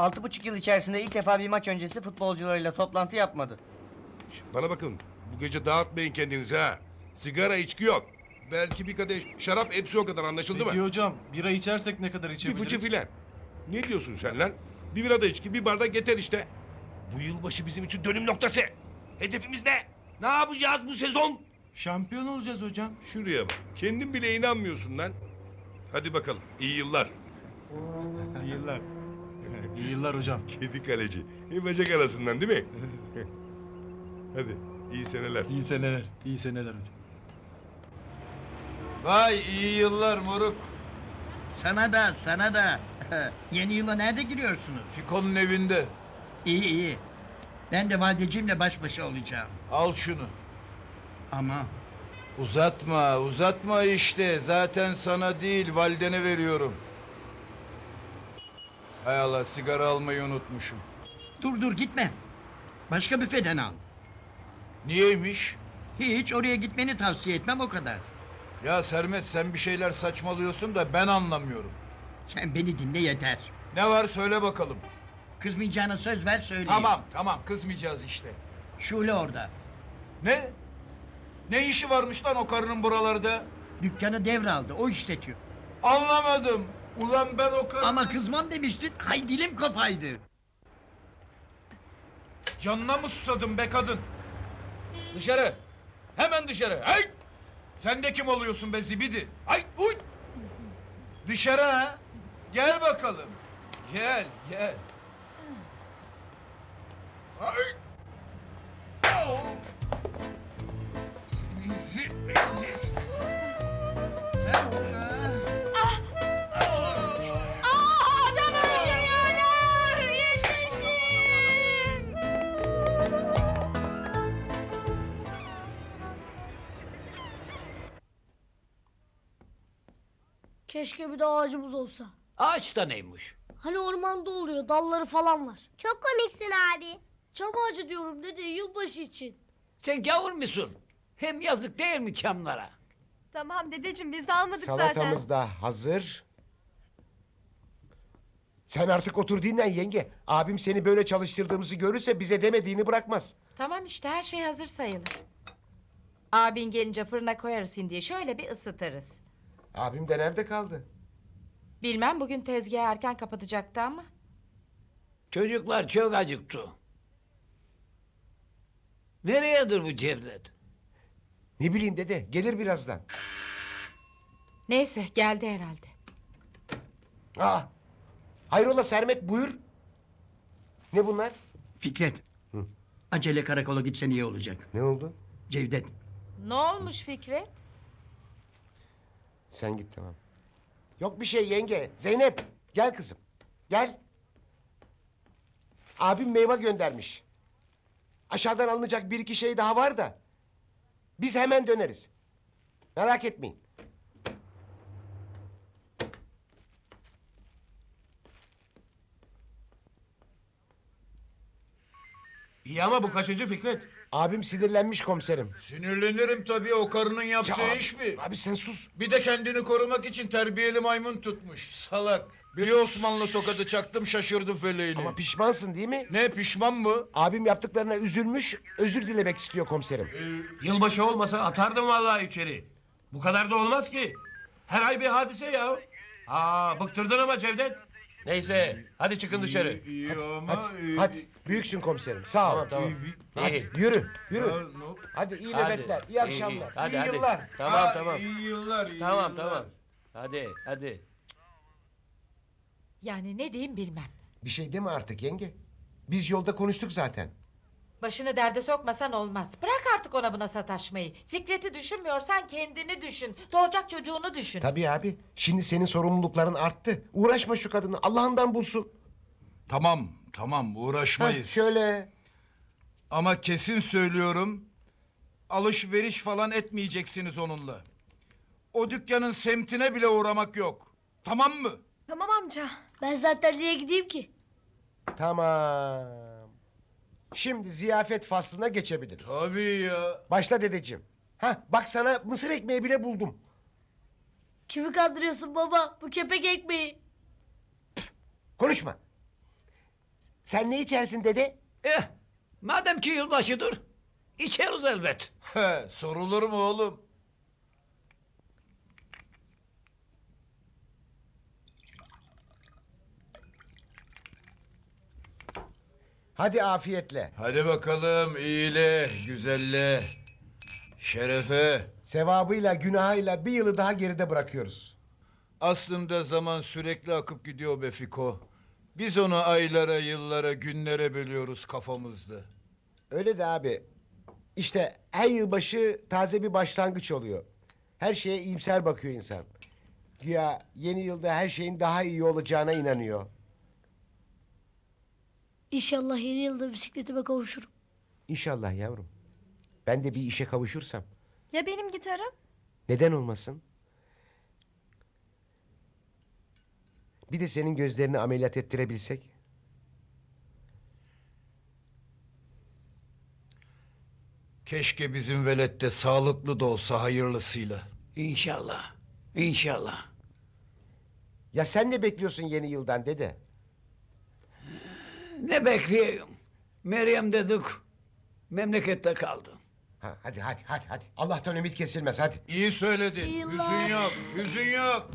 Altı buçuk yıl içerisinde ilk defa bir maç öncesi futbolcularıyla toplantı yapmadı. Bana bakın. Bu gece dağıtmayın kendinizi ha. Sigara içki yok. Belki bir kadeh şarap hepsi o kadar anlaşıldı Peki mı? hocam bira içersek ne kadar Bir içebiliriz? fıçı filan. Ne diyorsun sen lan? Bir bira da içki bir bardak yeter işte. Bu yılbaşı bizim için dönüm noktası. Hedefimiz ne? Ne yapacağız bu sezon? Şampiyon olacağız hocam. Şuraya bak. Kendin bile inanmıyorsun lan. Hadi bakalım. İyi yıllar. İyi yıllar. İyi yıllar hocam. Kedi kaleci. Bir bacak arasından değil mi? Hadi. iyi seneler. İyi seneler. İyi seneler hocam. Vay iyi yıllar moruk. Sana da, sana da. Yeni yıla nerede giriyorsunuz? Fiko'nun evinde. İyi iyi. Ben de valideciğimle baş başa olacağım. Al şunu. Ama Uzatma, uzatma işte. Zaten sana değil, validene veriyorum. Hay Allah, sigara almayı unutmuşum. dur dur gitme. Başka büfeden al. Niyeymiş? Hiç oraya gitmeni tavsiye etmem o kadar. Ya Sermet sen bir şeyler saçmalıyorsun da ben anlamıyorum. Sen beni dinle yeter. Ne var söyle bakalım. Kızmayacağına söz ver söyleyeyim. Tamam, tamam kızmayacağız işte. Şule orada. Ne? Ne işi varmış lan o karının buralarda? Dükkanı devraldı. O işletiyor. Anlamadım. Ulan ben o karının... Ama kızmam demiştin. Hay dilim kopaydı. Canına mı susadın be kadın? Dışarı. Hemen dışarı. Hey! Sen de kim oluyorsun be zibidi? Ay! Uy! Dışarı ha? Gel bakalım. Gel, gel. Ay! Bizi beziz. Sen Aa, Keşke bir de ağacımız olsa. Ağaç da neymiş? Hani ormanda oluyor, dalları falan var. Çok komiksin abi. Çam ağacı diyorum dede, yılbaşı için. Sen gavur musun? Hem yazık değil mi çamlara? Tamam dedeciğim biz de almadık Salatamız da hazır. Sen artık otur dinlen yenge. Abim seni böyle çalıştırdığımızı görürse bize demediğini bırakmaz. Tamam işte her şey hazır sayılır. Abin gelince fırına koyarız diye şöyle bir ısıtırız. Abim de nerede kaldı? Bilmem bugün tezgahı erken kapatacaktı ama. Çocuklar çok acıktı. Nereyedir bu Cevdet? Ne bileyim dede gelir birazdan. Neyse geldi herhalde. Aa, hayrola Sermet buyur. Ne bunlar? Fikret. Hı. Acele karakola gitsen iyi olacak. Ne oldu? Cevdet. Ne olmuş Fikret? Sen git tamam. Yok bir şey yenge. Zeynep gel kızım. Gel. Abim meyve göndermiş. Aşağıdan alınacak bir iki şey daha var da. Biz hemen döneriz. Merak etmeyin. İyi ama bu kaçıncı Fikret? Abim sinirlenmiş komiserim. Sinirlenirim tabii o karının yaptığı Ya, iş mi? Abi sen sus. Bir de kendini korumak için terbiyeli maymun tutmuş. Salak. Bir Osmanlı tokadı çaktım şaşırdı feleğini. Ama pişmansın değil mi? Ne pişman mı? Abim yaptıklarına üzülmüş, özür dilemek istiyor komiserim. Yılbaşı olmasa atardım vallahi içeri. Bu kadar da olmaz ki. Her ay bir hadise ya. Aa bıktırdın ama Cevdet. Neyse hadi çıkın dışarı. İyi ama... Hadi, hadi. Büyüksün komiserim. Sağ ol. Tamam tamam. Hadi İyi. yürü, yürü. No- Hadi iyi Hadi. nöbetler, iyi İyi, akşamlar, iyi. Hadi, iyi hadi. yıllar. Tamam Ha, tamam. İyi yıllar, iyi Tamam yıllar. tamam. Hadi hadi. Yani ne diyeyim bilmem. Bir şey deme artık yenge. Biz yolda konuştuk zaten. Başını derde sokmasan olmaz. Bırak artık ona buna sataşmayı. Fikret'i düşünmüyorsan kendini düşün. Doğacak çocuğunu düşün. Tabii abi. Şimdi senin sorumlulukların arttı. Uğraşma şu kadını. Allah'ından bulsun. Tamam, tamam Heh, uğraşmayız. şöyle. Ama kesin söylüyorum. Alışveriş falan etmeyeceksiniz onunla. O dükkanın semtine bile uğramak yok. Tamam mı? Tamam amca. Ben zaten niye gideyim ki? Tamam. Şimdi ziyafet faslına geçebiliriz. Tabii ya. Başla dedeciğim. Ha bak sana mısır ekmeği bile buldum. Kimi kandırıyorsun baba? Bu kepek ekmeği. Konuşma. Sen ne içersin dede? Eh, madem ki yılbaşıdır, içeriz elbet. He, sorulur mu oğlum? Hadi afiyetle. Hadi bakalım iyile, güzelle, şerefe. Sevabıyla günahıyla bir yılı daha geride bırakıyoruz. Aslında zaman sürekli akıp gidiyor be Fiko. Biz onu aylara, yıllara, günlere bölüyoruz kafamızda. Öyle de abi. İşte her yılbaşı taze bir başlangıç oluyor. Her şeye iyimser bakıyor insan. Güya yeni yılda her şeyin daha iyi olacağına inanıyor. İnşallah yeni yılda bisikletime kavuşurum. İnşallah yavrum. Ben de bir işe kavuşursam. Ya benim gitarım? Neden olmasın? Bir de senin gözlerini ameliyat ettirebilsek. Keşke bizim velet de sağlıklı da olsa hayırlısıyla. İnşallah, inşallah. Ya sen ne bekliyorsun yeni yıldan dede? Ne bekleyeyim? Meryem dedik, memlekette kaldı. Ha, hadi hadi hadi hadi. Allah'tan ümit kesilmez hadi. İyi söyledin. İyi. Hüzün yok, hüzün yok.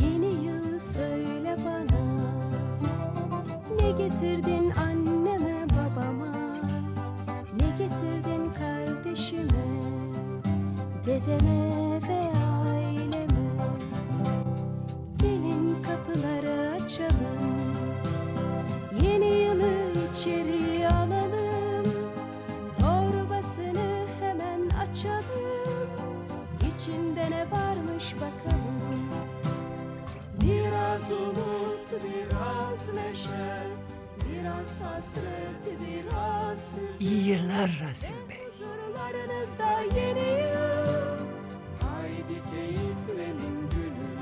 Yeni yıl söyle bana Ne getirdin Dedeme ve aileme. Gelin kapıları açalım. Yeni yılı içeri alalım. Torbasını hemen açalım. İçinde ne varmış bakalım. Biraz umut, biraz neşe. Biraz hasret, biraz hüzün. İyi yıllar Rasim Bey. Huzurlarınızda yeni yıl Haydi keyiflenin gülüm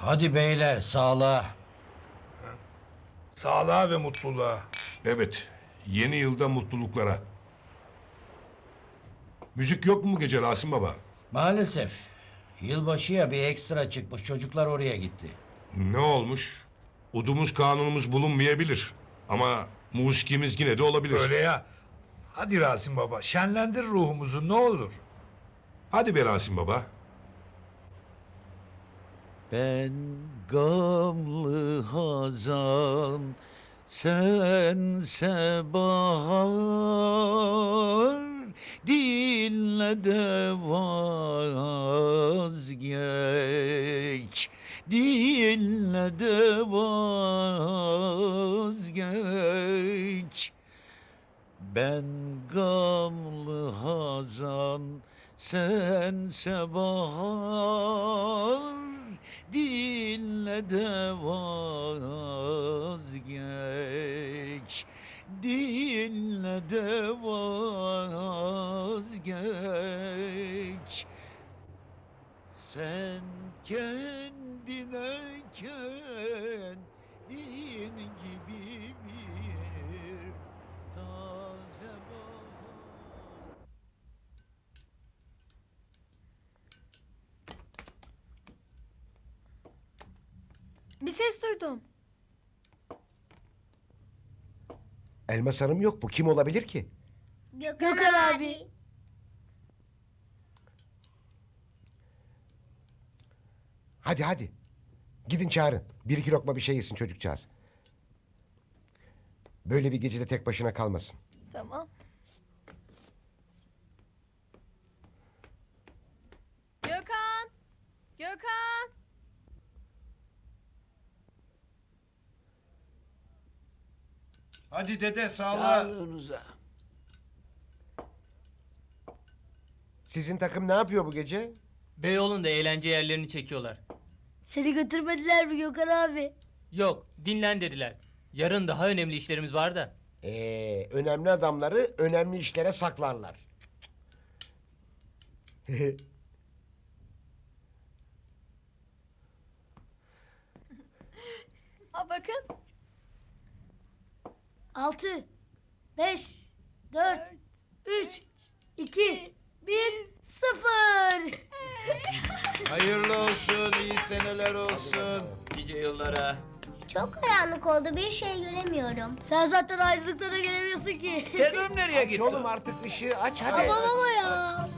Hadi beyler sağlığa. Sağlığa ve mutluluğa. Evet. Yeni yılda mutluluklara. Müzik yok mu bu gece Rasim Baba? Maalesef. Yılbaşıya bir ekstra çıkmış çocuklar oraya gitti. Ne olmuş? Udumuz kanunumuz bulunmayabilir. Ama musikimiz yine de olabilir. Öyle ya. Hadi Rasim Baba şenlendir ruhumuzu ne olur. Hadi be Rasim Baba. Ben gamlı hazan sense bahar dinle de vazgeç. Dinle de vazgeç. Ben gamlı hazan sense bahar dinle de vazgeç dinle de vazgeç. Sen kendine kendin gibi bir taze bahar. Bir ses duydum Elmas Hanım yok bu kim olabilir ki? Gökhan abi. Hadi hadi. Gidin çağırın. Bir iki lokma bir şey yesin çocukcağız. Böyle bir gecede tek başına kalmasın. Tamam Gökhan Gökhan Hadi dede sağlığa. Sağlığınıza. Sizin takım ne yapıyor bu gece? Beyoğlu'nda eğlence yerlerini çekiyorlar. Seni götürmediler mi Gökhan abi? Yok, dinlen dediler. Yarın daha önemli işlerimiz var da. Ee, önemli adamları önemli işlere saklarlar. Ha bakın. Altı, beş, dört, üç, iki, bir, sıfır. Hayırlı olsun, iyi seneler olsun. Nice yıllara. Çok karanlık oldu bir şey göremiyorum. Sen zaten aydınlıkta da göremiyorsun ki. Termom nereye gitti? oğlum artık ışığı aç hadi. Aman ama ya.